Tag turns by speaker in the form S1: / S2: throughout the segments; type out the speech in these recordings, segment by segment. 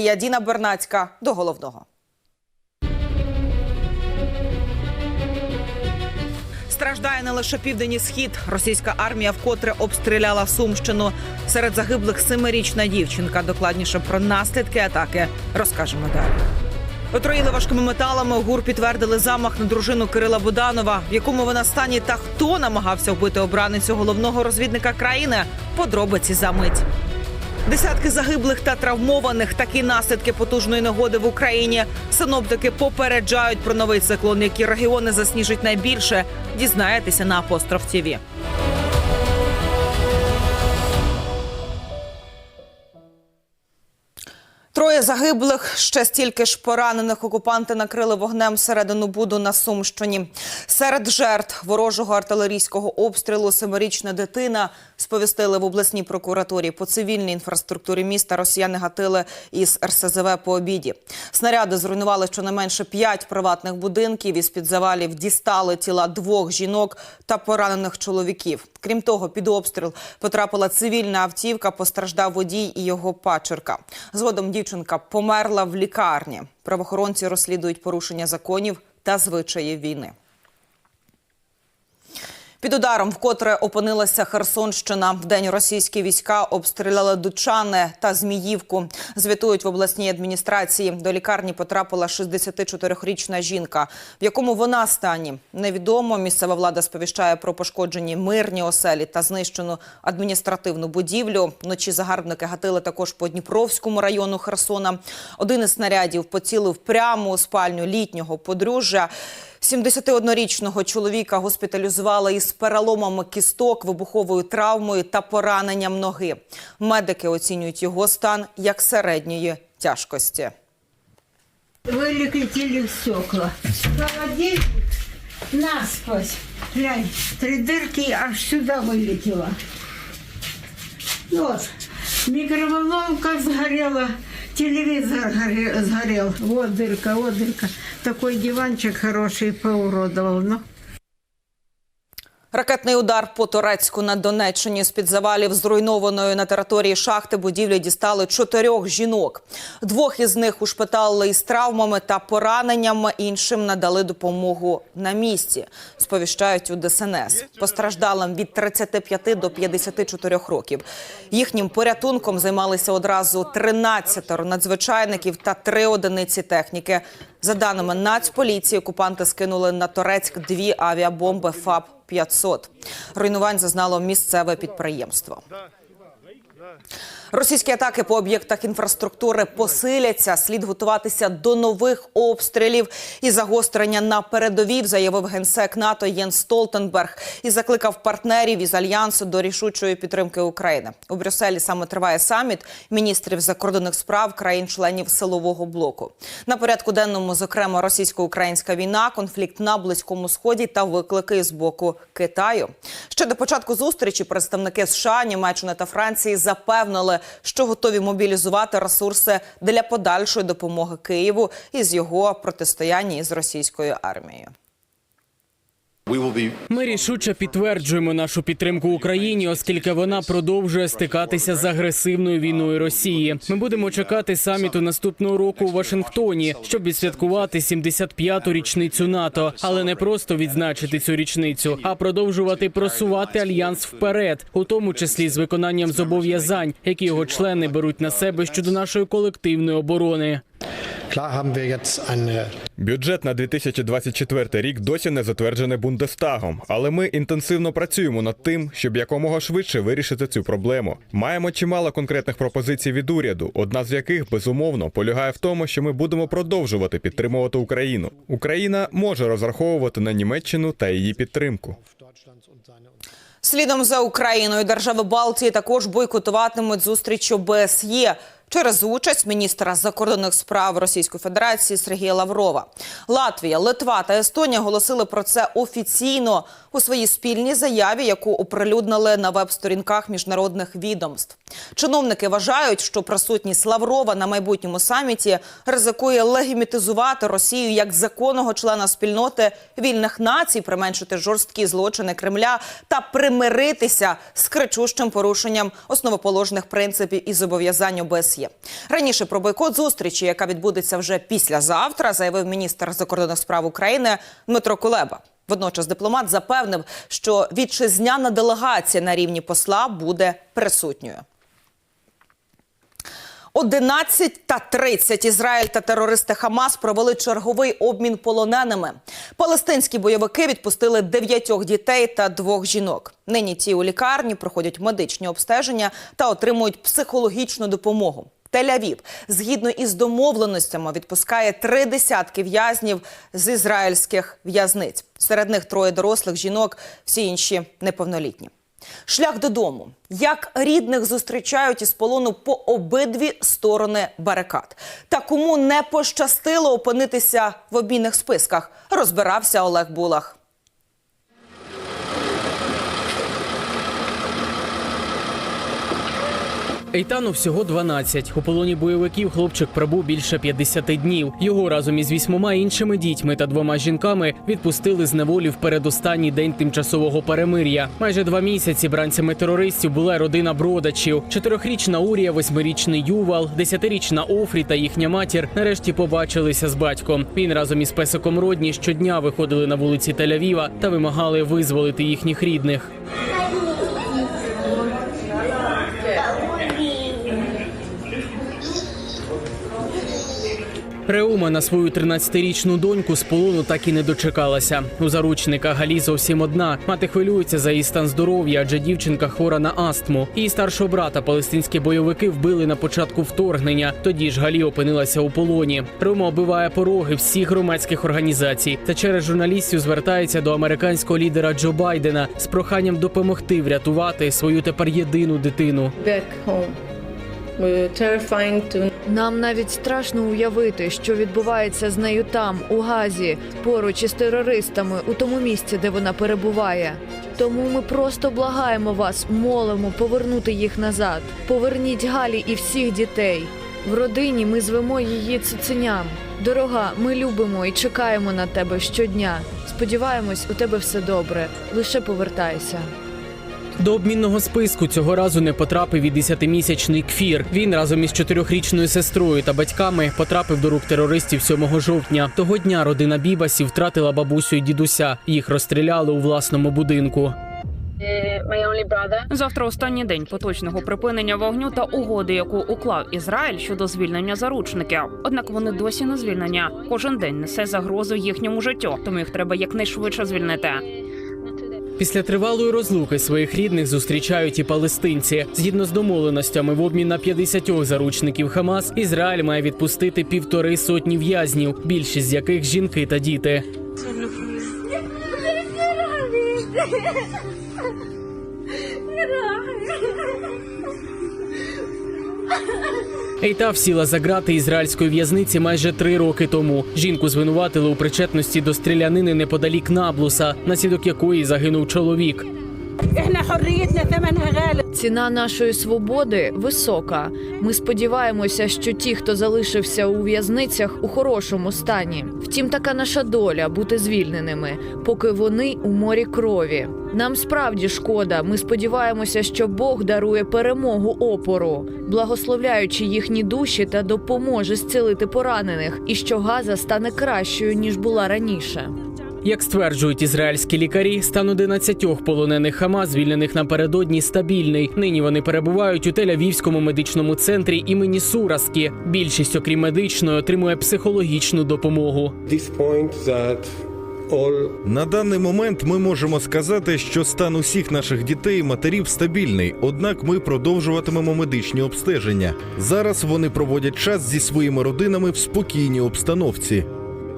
S1: Я Діна Бернацька до головного. Страждає не лише південний схід. Російська армія вкотре обстріляла Сумщину. Серед загиблих семирічна дівчинка. Докладніше про наслідки атаки розкажемо далі. Отруїли важкими металами. ГУР підтвердили замах на дружину Кирила Буданова, в якому вона стані та хто намагався вбити обраницю головного розвідника країни. Подробиці за мить. Десятки загиблих та травмованих. Такі наслідки потужної негоди в Україні. Синоптики попереджають про новий циклон, які регіони засніжить найбільше. Дізнаєтеся на апостроф ТІВІ. Троє загиблих, ще стільки ж поранених окупанти накрили вогнем середину буду на Сумщині. Серед жертв ворожого артилерійського обстрілу семирічна дитина сповістили в обласній прокуратурі. По цивільній інфраструктурі міста росіяни гатили із РСЗВ по обіді. Снаряди зруйнували щонайменше п'ять приватних будинків. Із під завалів дістали тіла двох жінок та поранених чоловіків. Крім того, під обстріл потрапила цивільна автівка. Постраждав водій і його пачерка. Згодом дівчинка померла в лікарні. Правоохоронці розслідують порушення законів та звичаїв війни. Під ударом вкотре опинилася Херсонщина. В день російські війська обстріляли Дучани та Зміївку. Звітують в обласній адміністрації. До лікарні потрапила 64-річна жінка. В якому вона стані невідомо. Місцева влада сповіщає про пошкоджені мирні оселі та знищену адміністративну будівлю. Вночі загарбники гатили також по Дніпровському району Херсона. Один із снарядів поцілив прямо у спальню літнього подружжя. 71-річного чоловіка госпіталізували із переломами кісток, вибуховою травмою та пораненням ноги. Медики оцінюють його стан як середньої тяжкості.
S2: Вылетели стекла. Холодильник насквозь. Глянь, три дырки аж сюда вылетело. Вот. Микроволновка сгорела, телевизор горе- сгорел. Вот дырка, вот дырка. Такой диванчик хороший поуродовал. Ну,
S1: Ракетний удар по Турецьку на Донеччині з під завалів зруйнованої на території шахти будівлі дістали чотирьох жінок. Двох із них ушпиталили із травмами та пораненнями. Іншим надали допомогу на місці. Сповіщають у ДСНС. Постраждалим від 35 до 54 років. Їхнім порятунком займалися одразу 13 надзвичайників та три одиниці техніки. За даними Нацполіції, окупанти скинули на Торецьк дві авіабомби ФАБ 500. Руйнувань зазнало місцеве підприємство. Російські атаки по об'єктах інфраструктури посиляться. Слід готуватися до нових обстрілів і загострення на передовій, заявив генсек НАТО Єн Столтенберг і закликав партнерів із альянсу до рішучої підтримки України. У Брюсселі саме триває саміт міністрів закордонних справ країн-членів силового блоку. На порядку денному, зокрема, російсько-українська війна, конфлікт на близькому сході та виклики з боку Китаю. Ще до початку зустрічі представники США, Німеччини та Франції запевнили, що готові мобілізувати ресурси для подальшої допомоги Києву із його протистояння із російською армією.
S3: Ми рішуче підтверджуємо нашу підтримку Україні, оскільки вона продовжує стикатися з агресивною війною Росії. Ми будемо чекати саміту наступного року у Вашингтоні, щоб відсвяткувати 75-ту річницю НАТО, але не просто відзначити цю річницю, а продовжувати просувати альянс вперед, у тому числі з виконанням зобов'язань, які його члени беруть на себе щодо нашої колективної оборони.
S4: Klar haben wir jetzt eine
S5: Бюджет на 2024 рік досі не затверджений Бундестагом, але ми інтенсивно працюємо над тим, щоб якомога швидше вирішити цю проблему. Маємо чимало конкретних пропозицій від уряду, одна з яких безумовно полягає в тому, що ми будемо продовжувати підтримувати Україну. Україна може розраховувати на Німеччину та її підтримку.
S1: Слідом за Україною держави Балтії також бойкотуватимуть зустріч ОБСЄ через участь міністра закордонних справ Російської Федерації Сергія Лаврова. Латвія, Литва та Естонія оголосили про це офіційно у своїй спільній заяві, яку оприлюднили на веб-сторінках міжнародних відомств. Чиновники вважають, що присутність Лаврова на майбутньому саміті ризикує легімітизувати Росію як законного члена спільноти вільних націй, применшити жорсткі злочини Кремля та примиритися з кричущим порушенням основоположних принципів і зобов'язань ОБСЄ досьє. Раніше про бойкот зустрічі, яка відбудеться вже післязавтра, заявив міністр закордонних справ України Дмитро Кулеба. Водночас дипломат запевнив, що вітчизняна делегація на рівні посла буде присутньою. 11 та 30 Ізраїль та терористи Хамас провели черговий обмін полоненими. Палестинські бойовики відпустили дев'ятьох дітей та двох жінок. Нині ті у лікарні проходять медичні обстеження та отримують психологічну допомогу. Тель-Авів, згідно із домовленостями, відпускає три десятки в'язнів з ізраїльських в'язниць. Серед них троє дорослих жінок, всі інші неповнолітні. Шлях додому. Як рідних зустрічають із полону по обидві сторони барикад. Та кому не пощастило опинитися в обійних списках, розбирався Олег Булах.
S3: Ейтану всього 12. У полоні бойовиків хлопчик пробув більше 50 днів. Його разом із вісьмома іншими дітьми та двома жінками відпустили з неволі в передостанній день тимчасового перемир'я. Майже два місяці бранцями терористів була родина бродачів: чотирьохрічна Урія, восьмирічний Ювал, десятирічна Офрі та їхня матір нарешті побачилися з батьком. Він разом із песиком Родні щодня виходили на вулиці Тель-Авіва та вимагали визволити їхніх рідних. Реума на свою 13-річну доньку з полону так і не дочекалася. У заручника Галі зовсім одна. Мати хвилюється за її стан здоров'я, адже дівчинка хвора на астму. Її старшого брата палестинські бойовики вбили на початку вторгнення. Тоді ж Галі опинилася у полоні. Реума оббиває пороги всіх громадських організацій та через журналістів звертається до американського лідера Джо Байдена з проханням допомогти врятувати свою тепер єдину дитину.
S6: Нам навіть страшно уявити, що відбувається з нею там, у Газі, поруч із терористами, у тому місці, де вона перебуває. Тому ми просто благаємо вас, молимо повернути їх назад. Поверніть Галі і всіх дітей. В родині ми звемо її цуценям. Дорога, ми любимо і чекаємо на тебе щодня. Сподіваємось, у тебе все добре. Лише повертайся.
S3: До обмінного списку цього разу не потрапив і 10-місячний кфір. Він разом із чотирьохрічною сестрою та батьками потрапив до рук терористів 7 жовтня. Того дня родина Бібасів втратила бабусю і дідуся. Їх розстріляли у власному будинку.
S7: my.
S8: Завтра останній день поточного припинення вогню та угоди, яку уклав Ізраїль щодо звільнення заручників. Однак вони досі не звільнення. Кожен день несе загрозу їхньому життю, тому їх треба якнайшвидше звільнити.
S3: Після тривалої розлуки своїх рідних зустрічають і палестинці. Згідно з домовленостями, в обмін на 50 заручників Хамас, Ізраїль має відпустити півтори сотні в'язнів, більшість з яких жінки та діти. Ейтав сіла за грати ізраїльської в'язниці майже три роки тому. Жінку звинуватили у причетності до стрілянини неподалік Наблуса, наслідок якої загинув чоловік.
S6: Ціна нашої свободи висока. Ми сподіваємося, що ті, хто залишився у в'язницях, у хорошому стані. Втім, така наша доля бути звільненими, поки вони у морі крові. Нам справді шкода. Ми сподіваємося, що Бог дарує перемогу опору, благословляючи їхні душі та допоможе зцілити поранених, і що Газа стане кращою ніж була раніше.
S3: Як стверджують ізраїльські лікарі, стан 11 полонених Хамас, звільнених напередодні, стабільний. Нині вони перебувають у Тель-Авівському медичному центрі імені Сураскі. Більшість, окрім медичної, отримує психологічну допомогу.
S9: На даний момент ми можемо сказати, що стан усіх наших дітей і матерів стабільний, однак ми продовжуватимемо медичні обстеження. Зараз вони проводять час зі своїми родинами в спокійній обстановці.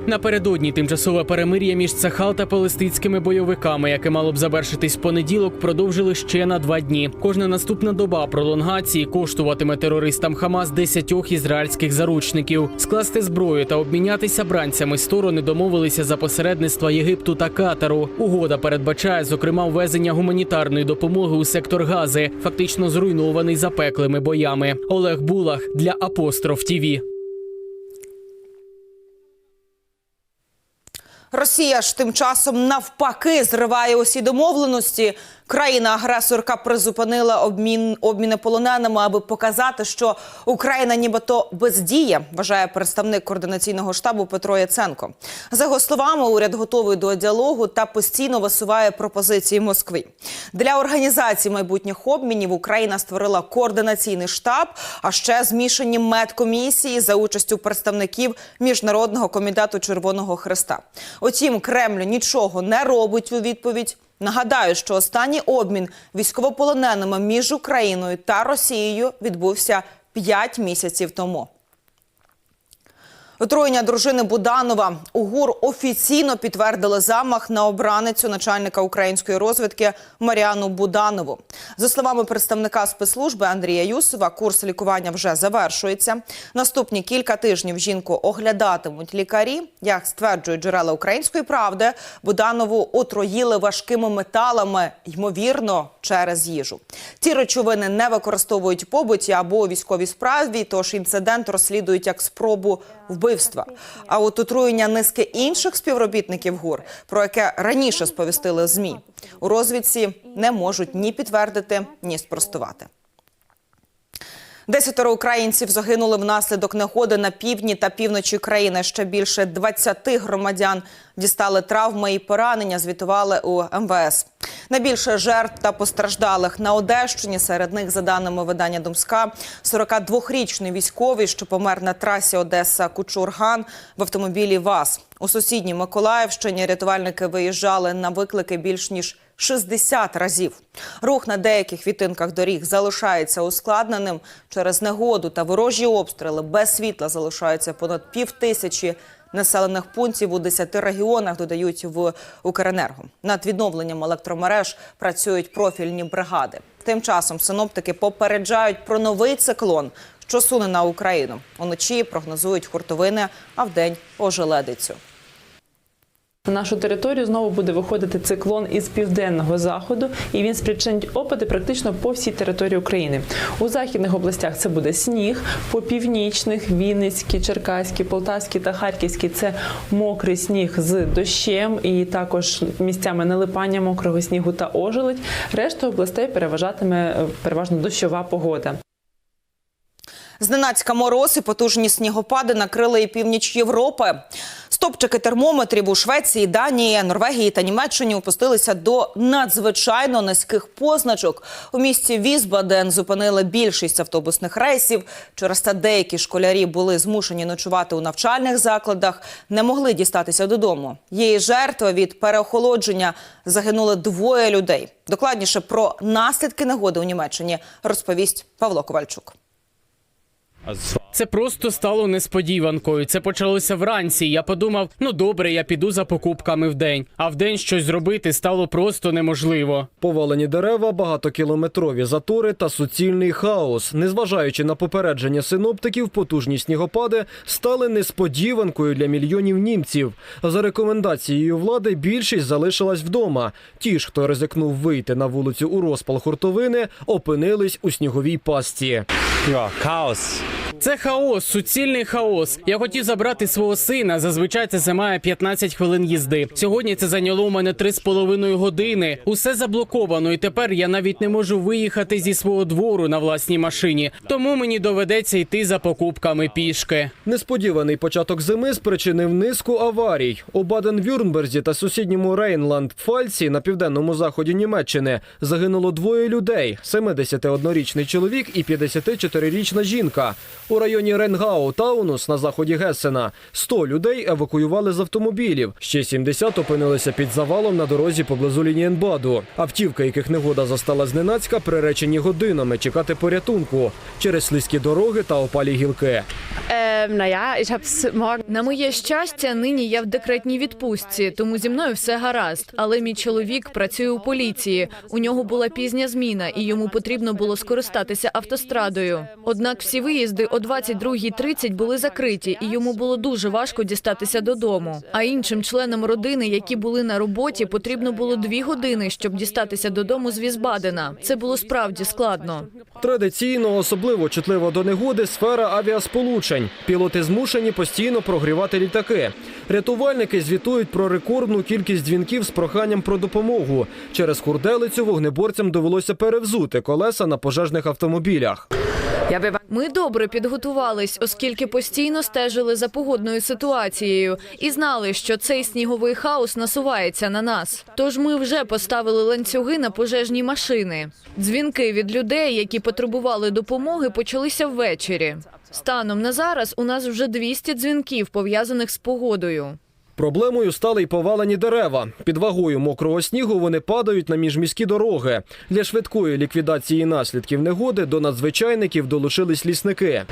S3: Напередодні тимчасове перемир'я між Цахал та палестинськими бойовиками, яке мало б завершитись в понеділок, продовжили ще на два дні. Кожна наступна доба пролонгації коштуватиме терористам Хамас десятьох ізраїльських заручників. Скласти зброю та обмінятися бранцями сторони домовилися за посередництва Єгипту та Катару. Угода передбачає, зокрема, ввезення гуманітарної допомоги у сектор Гази, фактично зруйнований запеклими боями. Олег Булах для Апостроф ТІВІ.
S1: Росія ж тим часом навпаки зриває усі домовленості. Країна-агресорка призупинила обмін обміни полоненими, аби показати, що Україна нібито бездіє, вважає представник координаційного штабу Петро Яценко. За його словами, уряд готовий до діалогу та постійно висуває пропозиції Москви. Для організації майбутніх обмінів Україна створила координаційний штаб, а ще змішані медкомісії за участю представників міжнародного комітету Червоного Хреста. Утім, Кремль нічого не робить у відповідь. Нагадаю, що останній обмін військовополоненими між Україною та Росією відбувся 5 місяців тому. Отруєння дружини Буданова у ГУР офіційно підтвердили замах на обраницю начальника української розвідки Маріану Буданову. За словами представника спецслужби Андрія Юсова, курс лікування вже завершується. Наступні кілька тижнів жінку оглядатимуть лікарі. Як стверджують джерела української правди, Буданову отруїли важкими металами, ймовірно, через їжу. Ці речовини не використовують побуті або у військовій справі, тож інцидент розслідують як спробу вбивства. А от отруєння низки інших співробітників ГУР, про яке раніше сповістили ЗМІ, у розвідці не можуть ні підтвердити, ні спростувати. Десятеро українців загинули внаслідок негоди на півдні та півночі країни. Ще більше 20 громадян дістали травми і поранення. Звітували у МВС. Найбільше жертв та постраждалих на Одещині. Серед них, за даними видання Думська, 42-річний військовий, що помер на трасі Одеса Кучурган в автомобілі ВАЗ. У сусідній Миколаївщині рятувальники виїжджали на виклики більш ніж 60 разів. Рух на деяких відтинках доріг залишається ускладненим через негоду та ворожі обстріли. Без світла залишається понад пів тисячі населених пунктів у 10 регіонах. Додають в Укренерго. Над відновленням електромереж працюють профільні бригади. Тим часом синоптики попереджають про новий циклон, що суне на Україну. Уночі прогнозують хуртовини, а вдень ожеледицю.
S10: На нашу територію знову буде виходити циклон із південного заходу, і він спричинить опади практично по всій території України. У західних областях це буде сніг, по північних Вінницькій, Черкаській, Полтавській та Харківській це мокрий сніг з дощем, і також місцями налипання мокрого снігу та ожеледь. Решта областей переважатиме е, переважно дощова погода.
S1: Зненацька мороз і потужні снігопади накрили і північ Європи. Стопчики термометрів у Швеції, Данії, Норвегії та Німеччині опустилися до надзвичайно низьких позначок. У місті Візбаден зупинили більшість автобусних рейсів. Через це деякі школярі були змушені ночувати у навчальних закладах, не могли дістатися додому. Є і жертви від переохолодження. Загинули двоє людей. Докладніше про наслідки негоди у Німеччині розповість Павло Ковальчук.
S3: אז Це просто стало несподіванкою. Це почалося вранці. Я подумав, ну добре, я піду за покупками в день. А в день щось зробити стало просто неможливо.
S11: Повалені дерева, багатокілометрові затори та суцільний хаос. Незважаючи на попередження синоптиків, потужні снігопади стали несподіванкою для мільйонів німців. За рекомендацією влади, більшість залишилась вдома. Ті ж, хто ризикнув вийти на вулицю у розпал хуртовини, опинились у сніговій пастці.
S3: Це хаос, суцільний хаос. Я хотів забрати свого сина. Зазвичай це займає 15 хвилин їзди. Сьогодні це зайняло у мене 3,5 години. Усе заблоковано, і тепер я навіть не можу виїхати зі свого двору на власній машині. Тому мені доведеться йти за покупками пішки.
S11: Несподіваний початок зими спричинив низку аварій. У Баден-Вюрнберзі та сусідньому Рейнланд-Пфальці на південному заході Німеччини загинуло двоє людей: 71-річний чоловік і 54-річна жінка. У районі Ренгау Таунус на заході Гессена 100 людей евакуювали з автомобілів. Ще 70 опинилися під завалом на дорозі поблизу Лінієнбаду. Автівки, яких негода застала зненацька, приречені годинами чекати порятунку через слизькі дороги та опалі гілки.
S6: На моє щастя, нині я в декретній відпустці, тому зі мною все гаразд. Але мій чоловік працює у поліції. У нього була пізня зміна, і йому потрібно було скористатися автострадою. Однак всі виїзди о 22.30 були закриті, і йому було дуже важко дістатися додому. А іншим членам родини, які були на роботі, потрібно було дві години, щоб дістатися додому з Візбадена. Це було справді складно.
S11: Традиційно особливо чутлива до негоди сфера авіасполучень. Пілоти змушені постійно прогрівати літаки. Рятувальники звітують про рекордну кількість дзвінків з проханням про допомогу. Через хурделицю вогнеборцям довелося перевзути колеса на пожежних автомобілях.
S6: Ми добре підготувались, оскільки постійно стежили за погодною ситуацією і знали, що цей сніговий хаос насувається на нас. Тож ми вже поставили ланцюги на пожежні машини. Дзвінки від людей, які потребували допомоги, почалися ввечері. Станом на зараз у нас вже 200 дзвінків пов'язаних з погодою.
S11: Проблемою стали й повалені дерева. Під вагою мокрого снігу вони падають на міжміські дороги. Для швидкої ліквідації наслідків негоди до надзвичайників долучились лісники.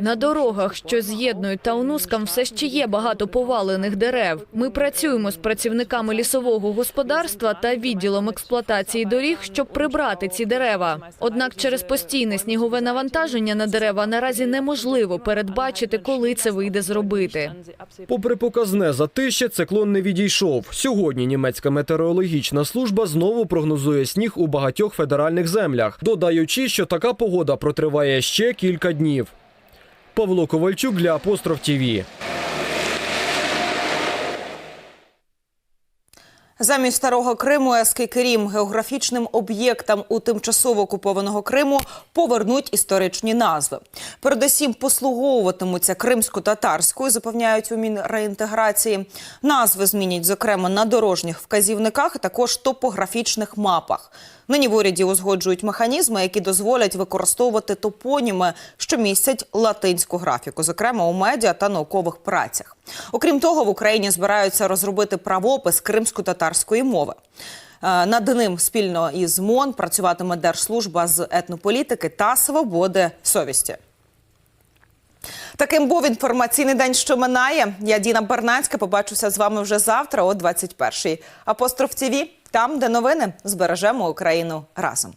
S6: На дорогах, що з'єднують Таунускам, все ще є багато повалених дерев. Ми працюємо з працівниками лісового господарства та відділом експлуатації доріг, щоб прибрати ці дерева. Однак через постійне снігове навантаження на дерева наразі неможливо передбачити, коли це вийде зробити.
S11: Попри показне затище, циклон не відійшов. Сьогодні німецька метеорологічна служба знову прогнозує сніг у багатьох федеральних землях, додаючи, що така погода протриває ще кілька днів. Павло Ковальчук для Апостроф ТІВІ.
S1: Замість старого Криму Еский-Керім географічним об'єктам у тимчасово окупованого Криму повернуть історичні назви. Передусім послуговуватимуться кримсько-татарською, запевняють у Мінреінтеграції. Назви змінять, зокрема, на дорожніх вказівниках, а також топографічних мапах. Нині в уряді узгоджують механізми, які дозволять використовувати топоніми, що містять латинську графіку, зокрема у медіа та наукових працях. Окрім того, в Україні збираються розробити правопис кримсько-татарської мови. Е, Над ним спільно із МОН працюватиме Держслужба з етнополітики та свободи совісті. Таким був інформаційний день, що минає. Я Діна Барнацька. Побачуся з вами вже завтра о 21-й. Апостроф ТІВІ – там, де новини. Збережемо Україну разом.